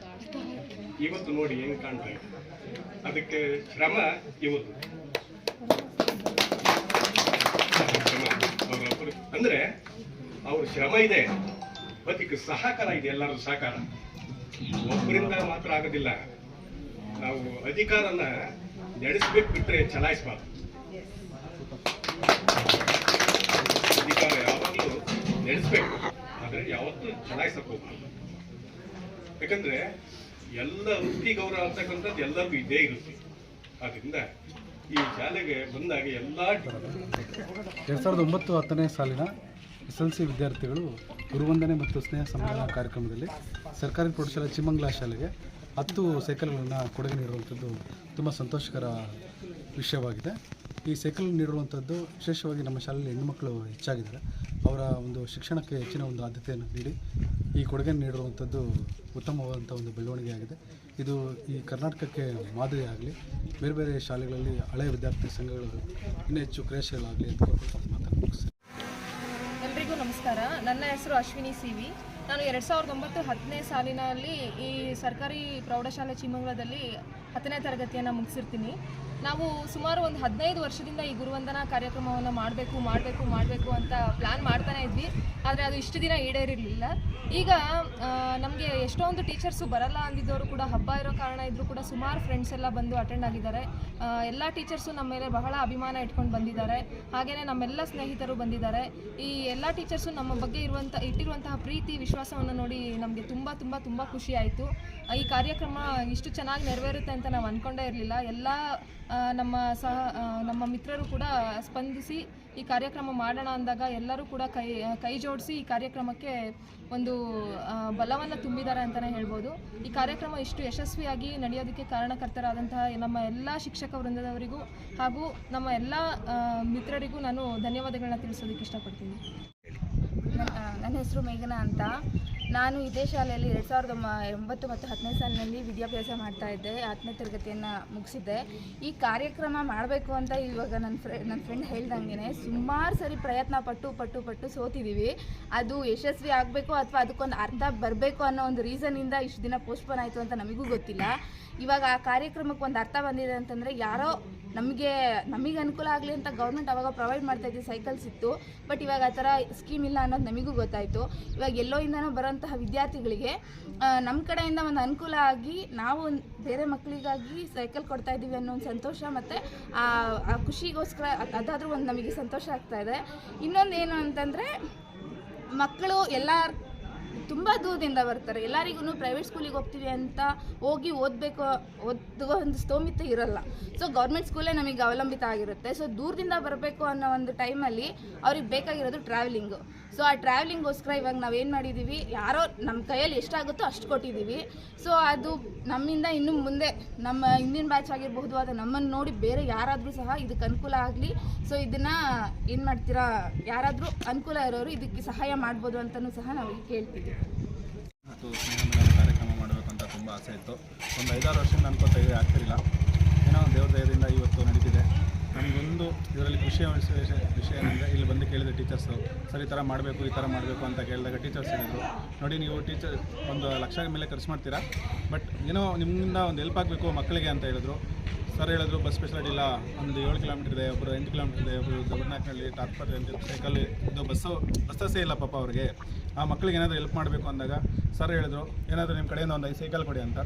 ಇವತ್ತು ನೋಡಿ ಹೆಂಗ್ ಕಾಣ್ತಾ ಇತ್ತು. ಅದಕ್ಕೆ ಶ್ರಮ ಇವತ್ತು. ಅಂದ್ರೆ ಅವ್ರ ಶ್ರಮ ಇದೆ. ಅದಕ್ಕೆ ಸಹಕಾರ ಇದೆ ಎಲ್ಲರೂ ಸಹಕಾರ. ಒಬ್ಬರಿಂದ ಮಾತ್ರ ಆಗೋದಿಲ್ಲ. ನಾವು ಅಧಿಕಾರನ ನಡೆಸ್ಬೇಕು ಬಿಟ್ರೆ ಚಲಾಯಿಸ್ಬಾರ್ದು. ಅಧಿಕಾರ ಯಾವಾಗಲೂ ನಡೆಸ್ಬೇಕು. ಆದ್ರೆ ಯಾವತ್ತೂ ಚಲಾಯಿಸಕ್ ಎಲ್ಲ ವೃತ್ತಿ ಗೌರವ ಅಂತಕ್ಕಂಥದ್ದು ಎಲ್ಲರಿಗೂ ಇದೇ ಇರುತ್ತೆ. ಆದ್ರಿಂದ ಈ ಶಾಲೆಗೆ ಬಂದಾಗ ಎಲ್ಲ ಎರಡು ಸಾವಿರದ ಒಂಬತ್ತು ಹತ್ತನೇ ಸಾಲಿನ ಎಸ್ ಎಲ್ ಸಿ ವಿದ್ಯಾರ್ಥಿಗಳು ಗುರುವಂದನೆ ಮತ್ತು ಸ್ನೇಹ ಸಮ್ಮೇಳನ ಕಾರ್ಯಕ್ರಮದಲ್ಲಿ ಸರ್ಕಾರಿ ಪ್ರೌಢಶಾಲೆ ಚಿಮಂಗ್ಲಾ ಶಾಲೆಗೆ ಹತ್ತು ಸೈಕಲ್ಗಳನ್ನು ಕೊಡುಗೆ ನೀಡುವಂಥದ್ದು ತುಂಬ ಸಂತೋಷಕರ ವಿಷಯವಾಗಿದೆ. ಈ ಸೈಕಲ್ ನೀಡುವಂಥದ್ದು ವಿಶೇಷವಾಗಿ ನಮ್ಮ ಶಾಲೆಯಲ್ಲಿ ಹೆಣ್ಣುಮಕ್ಕಳು ಹೆಚ್ಚಾಗಿದ್ದಾರೆ. ಅವರ ಒಂದು ಶಿಕ್ಷಣಕ್ಕೆ ಹೆಚ್ಚಿನ ಒಂದು ಆದ್ಯತೆಯನ್ನು ನೀಡಿ ಈ ಕೊಡುಗೆ ನೀಡಿರುವಂಥದ್ದು ಉತ್ತಮವಾದಂಥ ಒಂದು ಬೆಳವಣಿಗೆಯಾಗಿದೆ ಇದು ಈ ಕರ್ನಾಟಕಕ್ಕೆ ಮಾದರಿಯಾಗಲಿ ಬೇರೆ ಬೇರೆ ಶಾಲೆಗಳಲ್ಲಿ ಹಳೆಯ ವಿದ್ಯಾರ್ಥಿ ಸಂಘಗಳು ಇನ್ನೂ ಹೆಚ್ಚು ಕ್ರಿಯಾಶೀಲಾಗಲಿ ಅಂತ ಎಲ್ರಿಗೂ ನಮಸ್ಕಾರ. ನನ್ನ ಹೆಸರು ಅಶ್ವಿನಿ ಸಿ ವಿ. ನಾನು ಎರಡು ಸಾವಿರದ ಒಂಬತ್ತು ಹತ್ತನೇ ಸಾಲಿನಲ್ಲಿ ಈ ಸರ್ಕಾರಿ ಪ್ರೌಢಶಾಲೆ ಚಿಮ್ಮಂಗ್ಲದಲ್ಲಿ ಹತ್ತನೇ ತರಗತಿಯನ್ನು ಮುಗಿಸಿರ್ತೀನಿ. ನಾವು ಸುಮಾರು ಒಂದು ಹದಿನೈದು ವರ್ಷದಿಂದ ಈ ಗುರುವಂದನಾ ಕಾರ್ಯಕ್ರಮವನ್ನು ಮಾಡಬೇಕು ಮಾಡಬೇಕು ಮಾಡಬೇಕು ಅಂತ ಪ್ಲ್ಯಾನ್ ಮಾಡ್ತಾನೆ ಇದ್ವಿ. ಆದರೆ ಅದು ಇಷ್ಟು ದಿನ ಈಡೇರಿರಲಿಲ್ಲ. ಈಗ ನಮಗೆ ಎಷ್ಟೊಂದು ಟೀಚರ್ಸು ಬರಲ್ಲ ಅಂದಿದ್ದವರು ಕೂಡ ಹಬ್ಬ ಇರೋ ಕಾರಣ ಇದ್ದರೂ ಕೂಡ ಸುಮಾರು ಫ್ರೆಂಡ್ಸ್ ಎಲ್ಲ ಬಂದು ಅಟೆಂಡ್ ಆಗಿದ್ದಾರೆ. ಎಲ್ಲ ಟೀಚರ್ಸು ನಮ್ಮ ಮೇಲೆ ಬಹಳ ಅಭಿಮಾನ ಇಟ್ಕೊಂಡು ಬಂದಿದ್ದಾರೆ. ಹಾಗೆಯೇ ನಮ್ಮೆಲ್ಲ ಸ್ನೇಹಿತರು ಬಂದಿದ್ದಾರೆ. ಈ ಎಲ್ಲ ಟೀಚರ್ಸು ನಮ್ಮ ಬಗ್ಗೆ ಇರುವಂಥ ಇಟ್ಟಿರುವಂತಹ ಪ್ರೀತಿ, ವಿಶ್ವಾಸವನ್ನು ನೋಡಿ ನಮಗೆ ತುಂಬ ತುಂಬ ತುಂಬ ಖುಷಿ ಆಯಿತು. ಈ ಕಾರ್ಯಕ್ರಮ ಇಷ್ಟು ಚೆನ್ನಾಗಿ ನೆರವೇರುತ್ತೆ ಅಂತ ನಾವು ಅಂದ್ಕೊಂಡೇ ಇರಲಿಲ್ಲ. ಎಲ್ಲ ನಮ್ಮ ಸಹ ನಮ್ಮ ಮಿತ್ರರು ಕೂಡ ಸ್ಪಂದಿಸಿ ಈ ಕಾರ್ಯಕ್ರಮ ಮಾಡೋಣ ಅಂದಾಗ ಎಲ್ಲರೂ ಕೂಡ ಕೈ ಕೈ ಜೋಡಿಸಿ ಈ ಕಾರ್ಯಕ್ರಮಕ್ಕೆ ಒಂದು ಬಲವನ್ನು ತುಂಬಿದ್ದಾರೆ ಅಂತಲೇ ಹೇಳ್ಬೋದು. ಈ ಕಾರ್ಯಕ್ರಮ ಇಷ್ಟು ಯಶಸ್ವಿಯಾಗಿ ನಡೆಯೋದಕ್ಕೆ ಕಾರಣಕರ್ತರಾದಂತಹ ನಮ್ಮ ಎಲ್ಲ ಶಿಕ್ಷಕ ವೃಂದದವರಿಗೂ ಹಾಗೂ ನಮ್ಮ ಎಲ್ಲ ಮಿತ್ರರಿಗೂ ನಾನು ಧನ್ಯವಾದಗಳನ್ನ ತಿಳಿಸೋದಕ್ಕೆ ಇಷ್ಟಪಡ್ತೀನಿ. ನನ್ನ ಹೆಸರು ಮೇಘನಾ ಅಂತ. ನಾನು ಇದೇ ಶಾಲೆಯಲ್ಲಿ ಎರಡು ಸಾವಿರದ ಒಂಬತ್ತು ಮತ್ತು ಹತ್ತನೇ ಸಾಲಿನಲ್ಲಿ ವಿದ್ಯಾಭ್ಯಾಸ ಮಾಡ್ತಾ ಇದ್ದೆ, ಹತ್ತನೇ ತರಗತಿಯನ್ನು ಮುಗಿಸಿದ್ದೆ. ಈ ಕಾರ್ಯಕ್ರಮ ಮಾಡಬೇಕು ಅಂತ ಇವಾಗ ನನ್ನ ಫ್ರೆ ನನ್ನ ಫ್ರೆಂಡ್ ಹೇಳ್ದಂಗೆ ಸುಮಾರು ಸರಿ ಪ್ರಯತ್ನ ಪಟ್ಟು ಪಟ್ಟು ಪಟ್ಟು ಸೋತಿದ್ದೀವಿ ಅದು ಯಶಸ್ವಿ ಆಗಬೇಕು ಅಥವಾ ಅದಕ್ಕೊಂದು ಅರ್ಥ ಬರಬೇಕು ಅನ್ನೋ ಒಂದು ರೀಸನಿಂದ ಇಷ್ಟು ದಿನ ಪೋಸ್ಟ್ಪೋನ್ ಆಯಿತು ಅಂತ ನಮಗೂ ಗೊತ್ತಿಲ್ಲ. ಇವಾಗ ಆ ಕಾರ್ಯಕ್ರಮಕ್ಕೆ ಒಂದು ಅರ್ಥ ಬಂದಿದೆ ಅಂತಂದರೆ ಯಾರೋ ನಮಗೆ ನಮಗೆ ಅನುಕೂಲ ಆಗಲಿ ಅಂತ ಗೌರ್ಮೆಂಟ್ ಅವಾಗ ಪ್ರೊವೈಡ್ ಮಾಡ್ತಾ ಇದ್ದು ಸೈಕಲ್ಸ್ ಇತ್ತು ಬಟ್ ಇವಾಗ ಆ ಥರ ಸ್ಕೀಮ್ ಇಲ್ಲ ಅನ್ನೋದು ನಮಗೂ ಗೊತ್ತಾಯಿತು. ಇವಾಗ ಎಲ್ಲೋ ಇಂದನೋ ಬರೋಂತಹ ವಿದ್ಯಾರ್ಥಿಗಳಿಗೆ ನಮ್ಮ ಕಡೆಯಿಂದ ಒಂದು ಅನುಕೂಲ ಆಗಿ ನಾವು ಬೇರೆ ಮಕ್ಕಳಿಗಾಗಿ ಸೈಕಲ್ ಕೊಡ್ತಾ ಇದ್ದೀವಿ ಅನ್ನೋ ಒಂದು ಸಂತೋಷ ಮತ್ತು ಆ ಖುಷಿಗೋಸ್ಕರ ಅದಾದರೂ ಒಂದು ನಮಗೆ ಸಂತೋಷ ಆಗ್ತಾ ಇದೆ. ಇನ್ನೊಂದು ಏನು ಅಂತಂದರೆ ಮಕ್ಕಳು ಎಲ್ಲ ತುಂಬ ದೂರದಿಂದ ಬರ್ತಾರೆ. ಎಲ್ಲರಿಗೂ ಪ್ರೈವೇಟ್ ಸ್ಕೂಲಿಗೆ ಹೋಗ್ತೀವಿ ಅಂತ ಹೋಗಿ ಓದಬೇಕು ಓದೋ ಒಂದು ಸ್ತೋಮಿತ ಇರಲ್ಲ. ಸೊ ಗೌರ್ಮೆಂಟ್ ಸ್ಕೂಲೇ ನಮಗೆ ಅವಲಂಬಿತ ಆಗಿರುತ್ತೆ. ಸೊ ದೂರದಿಂದ ಬರಬೇಕು ಅನ್ನೋ ಒಂದು ಟೈಮಲ್ಲಿ ಅವ್ರಿಗೆ ಬೇಕಾಗಿರೋದು ಟ್ರಾವೆಲಿಂಗು ಸೊ ಆ ಟ್ರಾವೆಲಿಂಗೋಸ್ಕರ ಇವಾಗ ನಾವೇನು ಮಾಡಿದ್ದೀವಿ ಯಾರೋ ನಮ್ಮ ಕೈಯಲ್ಲಿ ಎಷ್ಟಾಗುತ್ತೋ ಅಷ್ಟು ಕೊಟ್ಟಿದ್ದೀವಿ ಸೊ ಅದು ನಮ್ಮಿಂದ ಇನ್ನು ಮುಂದೆ ನಮ್ಮ ಹಿಂದಿನ ಬ್ಯಾಚ್ ಆಗಿರಬಹುದು, ಅದು ನಮ್ಮನ್ನು ನೋಡಿ ಬೇರೆ ಯಾರಾದರೂ ಸಹ ಇದಕ್ಕೆ ಅನುಕೂಲ ಆಗಲಿ. ಸೊ ಇದನ್ನು ಏನು ಮಾಡ್ತೀರಾ? ಯಾರಾದರೂ ಅನುಕೂಲ ಇರೋರು ಇದಕ್ಕೆ ಸಹಾಯ ಮಾಡ್ಬೋದು ಅಂತಲೂ ಸಹ ನಾವು ಕೇಳ್ತೀವಿ. ಮತ್ತು ಸ್ನೇಹ ಕಾರ್ಯಕ್ರಮ ಮಾಡಬೇಕು ಅಂತ ತುಂಬ ಆಸೆ ಇತ್ತು. ಒಂದು ಐದಾರು ವರ್ಷದಿಂದ ಅನ್ಕೋತಾ ಇದೆ ಆಗ್ತಿರಲಿಲ್ಲ ಏನೋ ದೇವ್ರ ದಯದಿಂದ ಇವತ್ತು ನಡೀತಿದೆ. ನಮಗೊಂದು ಇದರಲ್ಲಿ ಖುಷಿಯ ವಿಷಯ ವಿಷಯ ಏನಂದರೆ, ಇಲ್ಲಿ ಬಂದು ಕೇಳಿದ ಟೀಚರ್ಸು ಸರಿ, ಈ ಥರ ಮಾಡಬೇಕು, ಈ ಥರ ಮಾಡಬೇಕು ಅಂತ ಕೇಳಿದಾಗ ಟೀಚರ್ಸ್ ಹೇಳಿದರು. ನೋಡಿ, ನೀವು ಟೀಚರ್ ಒಂದು ಲಕ್ಷ ಮೇಲೆ ಖರ್ಚು ಮಾಡ್ತೀರಾ? ಬಟ್ ಏನೋ ನಿಮ್ಮಿಂದ ಒಂದು ಹೆಲ್ಪ್ ಆಗಬೇಕು ಮಕ್ಕಳಿಗೆ ಅಂತ ಹೇಳಿದ್ರು. ಸರ್ ಹೇಳಿದ್ರು ಬಸ್ ಫೆಸಿಲಿಟಿ ಇಲ್ಲ ಒಂದು ಏಳು ಕಿಲೋಮೀಟರ್ ಇದೆ ಒಬ್ಬರು ಎಂಟು ಕಿಲೋಮೀಟರ್ ಇದೆ ಒಬ್ಬರು ದೊಡ್ಡನಾಕ್ನಲ್ಲಿ ಅಂತ ಸೈಕಲ್ ಇದು ಬಸ್ಸು ಬಸ್ಸಸ್ಸೇ ಇಲ್ಲ ಪಾಪ ಅವ್ರಿಗೆ. ಆ ಮಕ್ಕಳಿಗೆ ಏನಾದರೂ ಹೆಲ್ಪ್ ಮಾಡಬೇಕು ಅಂದಾಗ ಸರ್ ಹೇಳಿದ್ರು, ಏನಾದರೂ ನಿಮ್ಮ ಕಡೆಯಿಂದ ಒಂದು ಐದು ಸೈಕಲ್ ಕೊಡಿ ಅಂತ.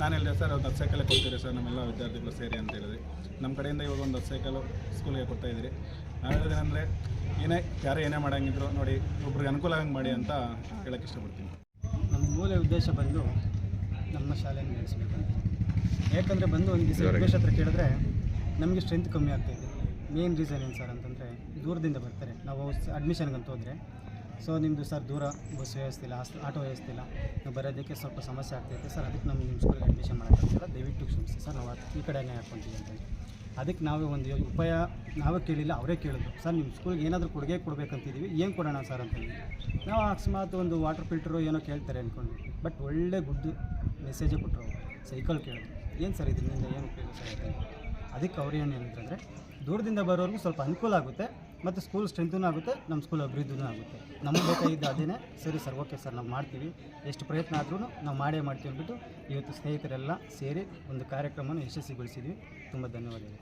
ನಾನು ಹೇಳಿದೆ, ಸರ್, ಒಂದು ಹತ್ತು ಸೈಕಲೇ ಕೊಡ್ತೀರಿ ಸರ್, ನಮ್ಮೆಲ್ಲ ವಿದ್ಯಾರ್ಥಿಗಳು ಸೇರಿ ಅಂತ ಹೇಳಿದ್ರಿ ನಮ್ಮ ಕಡೆಯಿಂದ ಇವಾಗ ಒಂದು ಹತ್ತು ಸೈಕಲು ಸ್ಕೂಲಿಗೆ ಕೊಡ್ತಾ ಇದ್ದೀರಿ ನಾನು ಹೇಳೋದೇನೆಂದರೆ ಏನೇ, ಯಾರೇ ಏನೇ ಮಾಡಂಗಿದ್ರು ನೋಡಿ, ಒಬ್ರಿಗೆ ಅನುಕೂಲ ಆಗಂಗೆ ಮಾಡಿ ಅಂತ ಹೇಳೋಕ್ಕೆ ಇಷ್ಟಪಡ್ತೀನಿ. ನಮ್ಮ ಮೂಲ ಉದ್ದೇಶ ಬಂದು ನಮ್ಮ ಶಾಲೆಯನ್ನು ನಡೆಸಬೇಕಂತ ಯಾಕಂದರೆ ಬಂದು ಒಂದು ದಿವಸ ಯೋಗೇಶ್ ಹತ್ರ ಕೇಳಿದ್ರೆ ನಮಗೆ ಸ್ಟ್ರೆಂತ್ ಕಮ್ಮಿ ಆಗ್ತಾಯಿದೆ ಮೇನ್ ರೀಸನ್ ಏನು ಸರ್ ಅಂತಂದರೆ ದೂರದಿಂದ ಬರ್ತಾರೆ. ನಾವು ಅಡ್ಮಿಷನ್ಗಂತ ಹೋದರೆ. ಸೊ ನಿಮ್ಮದು ಸರ್ ದೂರ ಬಸ್ ವ್ಯವಸ್ಥೆ ಇಲ್ಲ ಆಟೋ ವ್ಯವಸ್ಥೆ ಇಲ್ಲ. ನಾವು ಬರೋದಕ್ಕೆ ಸ್ವಲ್ಪ ಸಮಸ್ಯೆ ಆಗ್ತೈತೆ ಸರ್ ಅದಕ್ಕೆ ನಮ್ಮ ನಿಮ್ಮ ಸ್ಕೂಲಿಗೆ ಅಡ್ಮಿಷನ್ ಮಾಡೋಕ್ಕಾಗ್ತಿಲ್ಲ ದಯವಿಟ್ಟು ಕ್ಷಮಿಸಿ. ಸರ್ ನಾವು ಈ ಕಡೆನೇ ಹಾಕ್ಕೊಂತೀವಿ ಅಂತ ಅದಕ್ಕೆ ನಾವೇ ಒಂದು ಉಪಾಯ ನಾವೇ ಕೇಳಿಲ್ಲ ಅವರೇ ಕೇಳಿದ್ರು. ಸರ್ ನಿಮ್ಮ ಸ್ಕೂಲ್ಗೆ ಏನಾದರೂ ಕೊಡುಗೆ ಕೊಡಬೇಕಂತಿದ್ದೀವಿ ಏನು ಕೊಡೋಣ ಸರ್ ಅಂತಂದು. ನಾವು ಅಕಸ್ಮಾತ್ ಒಂದು ವಾಟರ್ ಫಿಲ್ಟ್ರು ಏನೋ ಕೇಳ್ತಾರೆ ಅಂದ್ಕೊಂಡು ಬಟ್ ಒಳ್ಳೆ ಗುಡ್ ಮೆಸೇಜೇ ಕೊಟ್ಟರು ಸೈಕಲ್ ಕೇಳಿದ್ರು. ಏನು ಸರ್ ಇದರಿಂದ ಏನು ಉಪಯೋಗ ಅದಕ್ಕೆ? ಅವ್ರು ಏನು ಹೇಳಿದ್ರಂದರೆ ದೂರದಿಂದ ಬರೋರ್ಗೂ ಸ್ವಲ್ಪ ಅನುಕೂಲ ಆಗುತ್ತೆ, ಮತ್ತು ಸ್ಕೂಲ್ ಸ್ಟ್ರೆಂತೂ ಆಗುತ್ತೆ ನಮ್ಮ ಸ್ಕೂಲ್ ಅಭಿವೃದ್ಧಿನೂ ಆಗುತ್ತೆ. ನಮಗೆ ಬೇಕಾಗಿದ್ದು ಅದೇನೇ, ಸರಿ ಸರ್, ಓಕೆ ಸರ್, ನಾವು ಮಾಡ್ತೀವಿ. ಎಷ್ಟು ಪ್ರಯತ್ನ ಆದ್ರೂ ನಾವು ಮಾಡೇ ಮಾಡ್ತೀವಿ ಅಂದ್ಬಿಟ್ಟು, ಇವತ್ತು ಸ್ನೇಹಿತರೆಲ್ಲ ಸೇರಿ ಒಂದು ಕಾರ್ಯಕ್ರಮವನ್ನು ಯಶಸ್ವಿಗೊಳಿಸಿದ್ವಿ. ತುಂಬ ಧನ್ಯವಾದಗಳು.